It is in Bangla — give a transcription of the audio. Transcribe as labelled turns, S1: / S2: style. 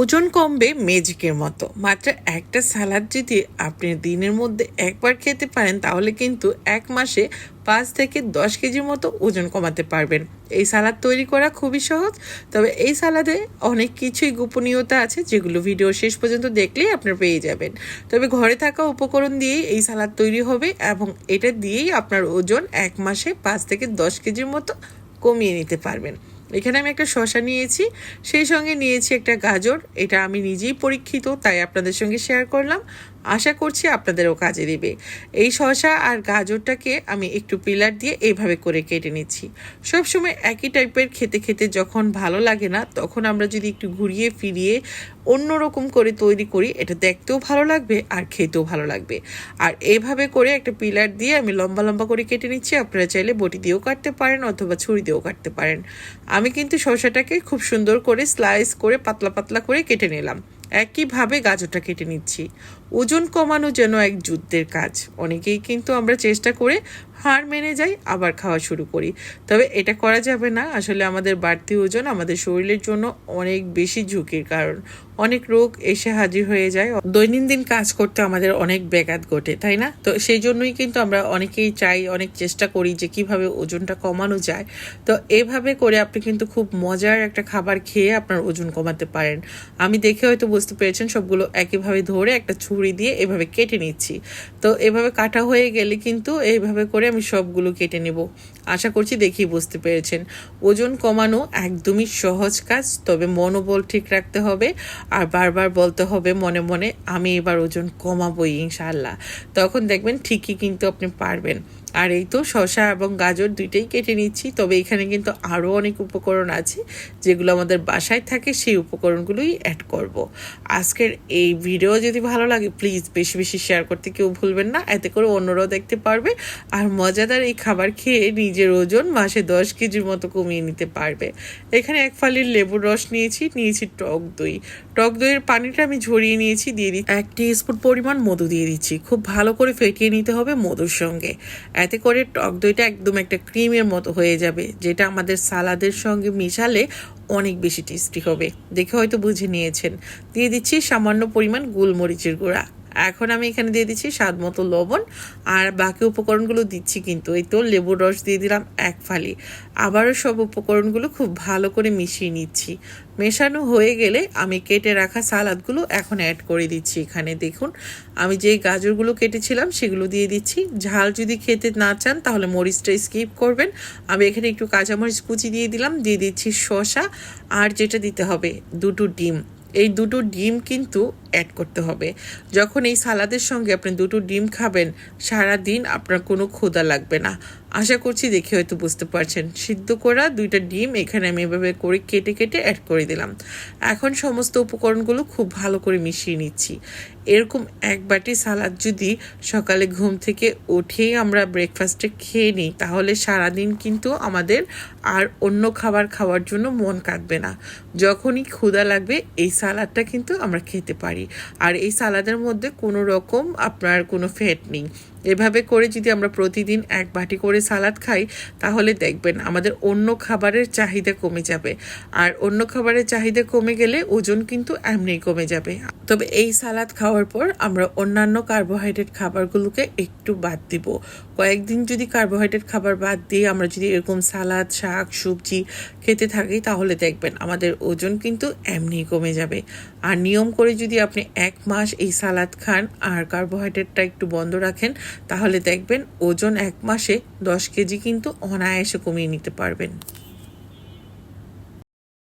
S1: ওজন কমবে ম্যাজিকের মতো। মাত্র একটা সালাদ যদি আপনি দিনের মধ্যে একবার খেতে পারেন, তাহলে কিন্তু এক মাসে পাঁচ থেকে দশ কেজির মতো ওজন কমাতে পারবেন। এই সালাদ তৈরি করা খুবই সহজ, তবে এই সালাদে অনেক কিছুই গোপনীয়তা আছে, যেগুলো ভিডিও শেষ পর্যন্ত দেখলেই আপনারা পেয়ে যাবেন। তবে ঘরে থাকা উপকরণ দিয়েই এই সালাদ তৈরি হবে এবং এটা দিয়েই আপনার ওজন এক মাসে পাঁচ থেকে দশ কেজির মতো কমিয়ে নিতে পারবেন। এখানে আমি একটা শশা নিয়েছি, সেই সঙ্গে নিয়েছি একটা গাজর। এটা আমি নিজেই পরীক্ষিত, তাই আপনাদের সঙ্গে শেয়ার করলাম। আশা করছি আপনাদেরও কাজে দেবে। এই শশা আর গাজরটাকে আমি একটু পিলার দিয়ে এইভাবে করে কেটে নিচ্ছি। সবসময় একই টাইপের খেতে খেতে যখন ভালো লাগে না, তখন আমরা যদি একটু ঘুরিয়ে ফিরিয়ে অন্যরকম করে তৈরি করি, এটা দেখতেও ভালো লাগবে আর খেতেও ভালো লাগবে। আর এভাবে করে একটা পিলার দিয়ে আমি লম্বা লম্বা করে কেটে নিচ্ছি। আপনারা চাইলে বটি দিয়েও কাটতে পারেন অথবা ছুরি দিয়েও কাটতে পারেন। আমি কিন্তু শসাটাকে খুব সুন্দর করে স্লাইস করে পাতলা পাতলা করে কেটে নিলাম। একইভাবে গাজরটা কেটে নিচ্ছি। ওজন কমানো যেন এক যুদ্ধের কাজ। অনেকেই কিন্তু আমরা চেষ্টা করে হার মেনে যাই, আবার খাওয়া শুরু করি। তবে এটা করা যাবে না। আসলে আমাদের বাড়তি ওজন আমাদের শরীরের জন্য অনেক বেশি ঝুঁকির কারণ। অনেক রোগ এসে হাজির হয়ে যায়। দৈনন্দিন কাজ করতে আমাদের অনেক ব্যাঘাত ঘটে, তাই না? তো সেই জন্যই কিন্তু আমরা অনেকেই চাই, অনেক চেষ্টা করি যে কীভাবে ওজনটা কমানো যায়। তো এভাবে করে আপনি কিন্তু খুব মজার একটা খাবার খেয়ে আপনার ওজন কমাতে পারেন। আমি দেখে হয়তো বুঝতে পেরেছেন, সবগুলো একইভাবে ধরে একটা ছুরি দিয়ে এভাবে কেটে নিচ্ছি। তো এভাবে কাটা হয়ে গেলে কিন্তু এইভাবে করে আমি সবগুলো কেটে নেব। আশা করছি দেখেই বুঝতে পেরেছেন। ওজন কমানো একদমই সহজ কাজ, তবে মনোবল ঠিক রাখতে হবে। আর বারবার বলতে হবে মনে মনে, আমি এবার ওজন কমাবো ইনশাল্লাহ তখন দেখবেন ঠিকই কিন্তু আপনি পারবেন। আর এই তো শসা এবং গাজর দুইটাই কেটে নিচ্ছি। তবে এখানে কিন্তু আরও অনেক উপকরণ আছে, যেগুলো আমাদের বাসায় থাকে, সেই উপকরণগুলোই অ্যাড করব। আজকের এই ভিডিও যদি ভালো লাগে প্লিজ বেশি বেশি শেয়ার করতে কেউ ভুলবেন না। এতে করে অন্যরাও দেখতে পারবে আর মজাদার এই খাবার খেয়ে নিজের ওজন মাসে দশ কেজির মতো কমিয়ে নিতে পারবে। এখানে এক ফালির লেবুর রস নিয়েছি নিয়েছি টক দই। টক দইয়ের পানিটা আমি ঝরিয়ে নিয়েছি, দিয়ে দিচ্ছি। এক স্পুন পরিমাণ মধু দিয়ে দিচ্ছি। খুব ভালো করে ফেটিয়ে নিতে হবে মধুর সঙ্গে। এতে করে টক দইটা একদম একটা ক্রিমের মতো হয়ে যাবে, যেটা আমাদের সালাদের সঙ্গে মিশালে অনেক বেশি টেস্টি হবে। দেখে হয়তো বুঝে নিয়েছেন। দিয়ে দিচ্ছি সামান্য পরিমাণ গোলমরিচের গুঁড়া। এখন আমি এখানে দিয়ে দিচ্ছি স্বাদ মতো লবণ, আর বাকি উপকরণগুলো দিচ্ছি কিন্তু, এই তো লেবুর রস দিয়ে দিলাম এক ফালি। আবারও সব উপকরণগুলো খুব ভালো করে মিশিয়ে নিচ্ছি। মেশানো হয়ে গেলে আমি কেটে রাখা সালাদগুলো এখন অ্যাড করে দিচ্ছি এখানে, দেখুন। আমি যে গাজরগুলো কেটেছিলাম সেগুলো দিয়ে দিচ্ছি। ঝাল যদি খেতে না চান তাহলে মরিচটা স্কিপ করবেন। আমি এখানে একটু কাঁচামরিচ কুচি দিয়ে দিলাম, দিয়ে দিচ্ছি শসা, আর যেটা দিতে হবে দুটো ডিম। এই দুটো ডিম কিন্তু অ্যাড করতে হবে। যখন এই সালাদের সঙ্গে আপনি দুটো ডিম খাবেন সারা দিন আপনার কোনো ক্ষুধা লাগবে না। আশা করছি দেখে হয়তো বুঝতে পারছেন। সিদ্ধ করা দুইটা ডিম এখানে আমি এভাবে করে কেটে কেটে অ্যাড করে দিলাম। এখন সমস্ত উপকরণগুলো খুব ভালো করে মিশিয়ে নিচ্ছি। এরকম এক বাটি সালাদ যদি সকালে ঘুম থেকে উঠেই আমরা ব্রেকফাস্টে খেয়ে নিই, তাহলে সারাদিন কিন্তু আমাদের আর অন্য খাবার খাওয়ার জন্য মন কাটবে না। যখনই ক্ষুধা লাগবে, এই সালাদটা কিন্তু আমরা খেতে পারি। আর এই সালাদের মধ্যে কোনো রকম আপনার কোনো ফ্যাট নেই। এভাবে করে যদি আমরা প্রতিদিন এক বাটি করে সালাদ খাই, তাহলে দেখবেন আমাদের অন্য খাবারের চাহিদা কমে যাবে। আর অন্য খাবারের চাহিদা কমে গেলে ওজন কিন্তু এমনিই কমে যাবে। তবে এই সালাদ খাওয়ার পর আমরা অন্যান্য কার্বোহাইড্রেট খাবারগুলোকে একটু বাদ দিব। কয়েকদিন যদি কার্বোহাইড্রেট খাবার বাদ দিয়ে আমরা যদি এরকম সালাদ, শাক, সবজি খেতে থাকি, তাহলে দেখবেন আমাদের ওজন কিন্তু এমনিই কমে যাবে। আর নিয়ম করে যদি আপনি এক মাস এই সালাদ খান আর কার্বোহাইড্রেটটা একটু বন্ধ রাখেন, তাহলে দেখবেন ওজন এক মাসে দশ কেজি কিন্তু অনায়াসে কমিয়ে নিতে পারবেন।